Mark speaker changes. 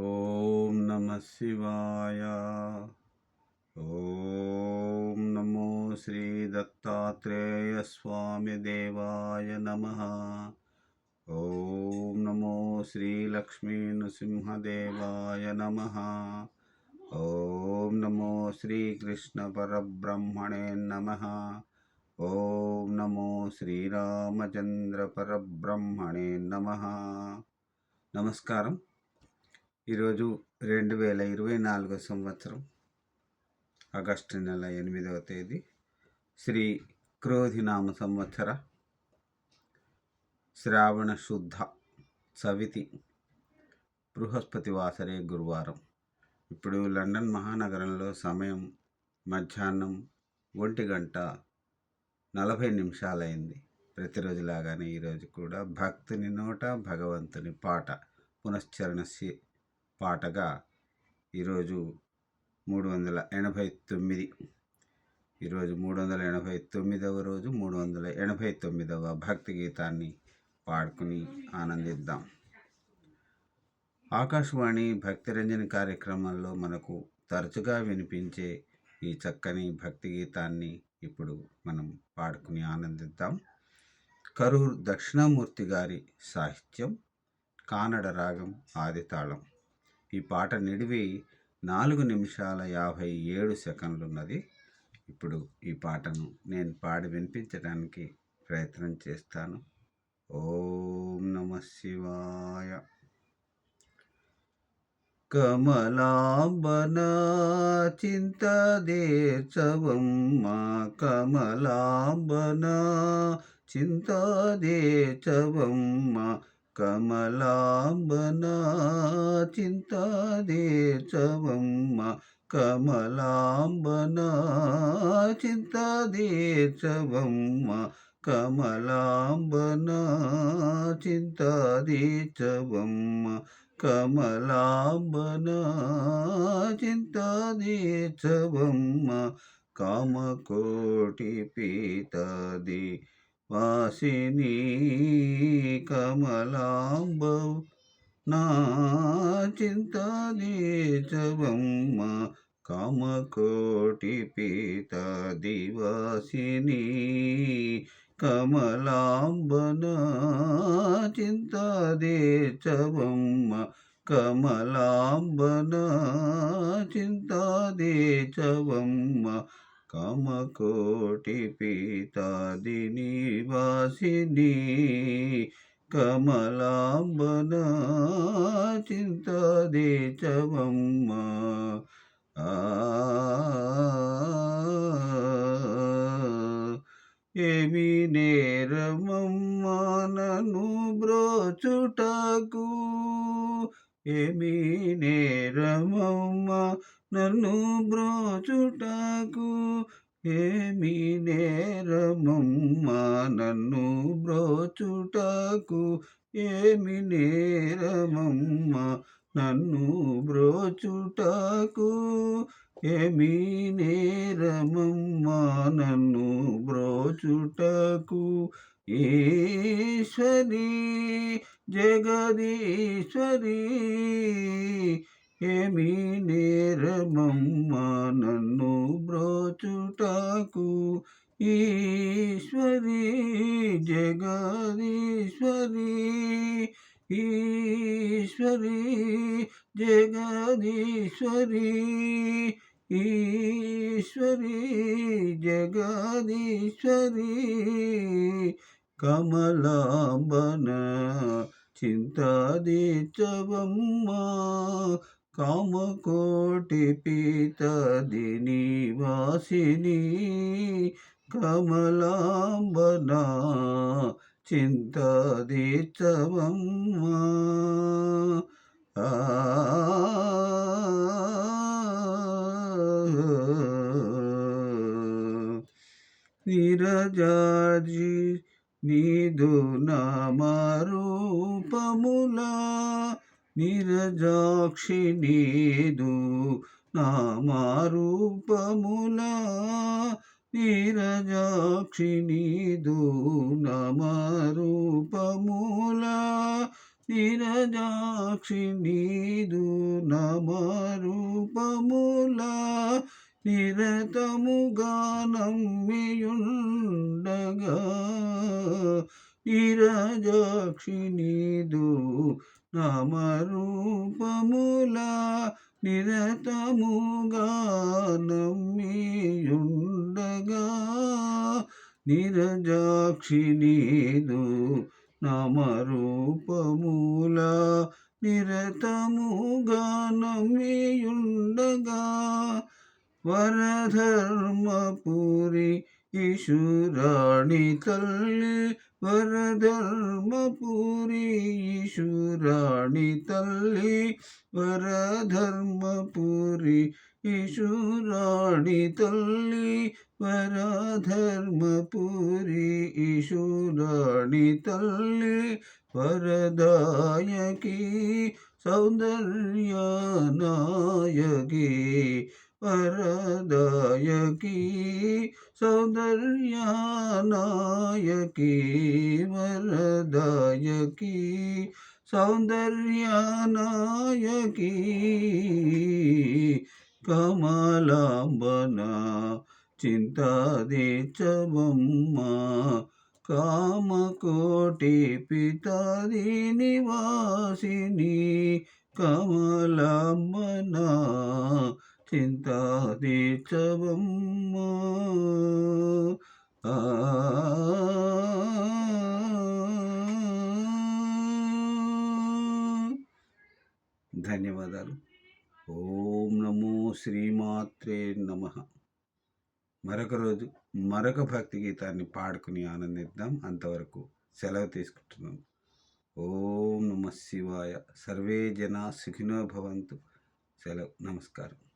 Speaker 1: ఓం నమ శివాయ. ఓం నమో శ్రీ దత్తాత్రేయ స్వామి దేవాయ నమ. ఓం నమో శ్రీ లక్ష్మీ నృసింహదేవాయ నమ. ఓం నమో శ్రీ కృష్ణ పరబ్రహ్మణే నమ. ఓం నమో శ్రీరామచంద్ర పరబ్రహ్మణే నమ. నమస్కారం. ఈరోజు రెండు వేల ఇరవై నాలుగో సంవత్సరం ఆగస్టు నెల ఎనిమిదవ తేదీ. శ్రీ క్రోధినామ సంవత్సర శ్రావణ శుద్ధ సవితి బృహస్పతి వాసరే గురువారం. ఇప్పుడు లండన్ మహానగరంలో సమయం మధ్యాహ్నం ఒంటి గంట నలభై నిమిషాలైంది. ప్రతిరోజులాగానే ఈరోజు కూడా భక్తుని నోట భగవంతుని పాట పునశ్చరణ పాటగా ఈరోజు మూడు వందల ఎనభై తొమ్మిది. ఈరోజు మూడు వందల ఎనభై తొమ్మిదవ రోజు మూడు వందల ఎనభై తొమ్మిదవ భక్తి గీతాన్ని పాడుకుని ఆనందిద్దాం. ఆకాశవాణి భక్తిరంజని కార్యక్రమంలో మనకు తరచుగా వినిపించే ఈ చక్కని భక్తి గీతాన్ని ఇప్పుడు మనం పాడుకుని ఆనందిద్దాం. కరూర్ దక్షిణామూర్తి గారి సాహిత్యం కానడ రాగం ఆదితాళం. ఈ పాట నిడివి నాలుగు నిమిషాల యాభై ఏడు సెకండ్లు ఉన్నది ఇప్పుడు ఈ పాటను నేను పాడి వినిపించడానికి ప్రయత్నం చేస్తాను. ఓం నమ శివాయ. కమలాంబన చింతదేచవమ్మ కమలాంబన చింతదేచవమ్మ కమలాంబనా చింతదేచవమ్మ కమలాంబనా చింతదేచవమ్మ కమలాంబనా చింతదేచవమ్మ కమలాంబనా చింతదేచవమ్మ కామకోటి పీతది వాసిని కమలాంబౌ నా చింతదేచవమ్మ కామకోటి పీత దివాసిని కమలాంబన చింతదేచవమ్మ కమలాంబన చింతదేచవమ్మ కమకోటి పీతాదిని వాసిని కమలాంబన చింతదేచవమ్మ ఏమి నేరమమ్మానను బ్రోచుటకు ఏమి నేరమమ్మ నన్ను బ్రోచుటకు ఏమి నేరమమ్మా? నన్ను బ్రోచుటకు ఏమి నేరమమ్మా? నన్ను బ్రోచుటకు ఏమి నేరమమ్మా? నన్ను బ్రోచుటకు ఈశ్వరి జగదీశ్వరి ఏమి నేరమమ్మ నన్ను బ్రోచుటాకు ఈశ్వరి జగదీశ్వరి ఈశ్వరి జగదీశ్వరి ఈశ్వరి జగదీశ్వరి కమలాంబన చింతాదీచవమ్మ కామకోటి పీతది నివాసిని కమలాంబన చింతదీచవమ్మ నిరజాజీ నీదు నామరూపములా నిరజాక్షి నీదు నామారూపముల నీరజాక్షి నీదు నామరూపములా నీరజాక్షి నీదు నమరూపముల నిరతముగా నమ్మియుండగా. నీరజాక్షి నీదు నామరూపముల నిరతముగా నమ్మియుండగా నిరజాక్షి నీదు నామరూపముల నిరతముగా నమ్మియుండగా వరధర్మపురి ఈశ్వరాణి తల్లి వరధర్మపురి ఈశురాణి తల్లి వరధర్మపురి ఈశురాణి తల్లి వరధర్మపురి ఈశురాణి తల్లి వరదాయకి సౌందర్య నాయకి వరదాయకి సౌందర్య నాయకి వరదాయకి సౌందర్య కమలాంబన చింతాదేచవమ్మ కామకోటి పితాది నివాసిని కమలాంబనా చింతాదీక్షవమ్మ ఆ. ధన్యవాదాలు. ఓం నమో శ్రీమాత్రే నమ. మరొక రోజు మరొక భక్తి గీతాన్ని పాడుకుని ఆనందిద్దాం. అంతవరకు సెలవు తీసుకుంటున్నాం. ఓం నమ శివాయ. సర్వే జనా సుఖినో భవంతు. సెలవు. నమస్కారం.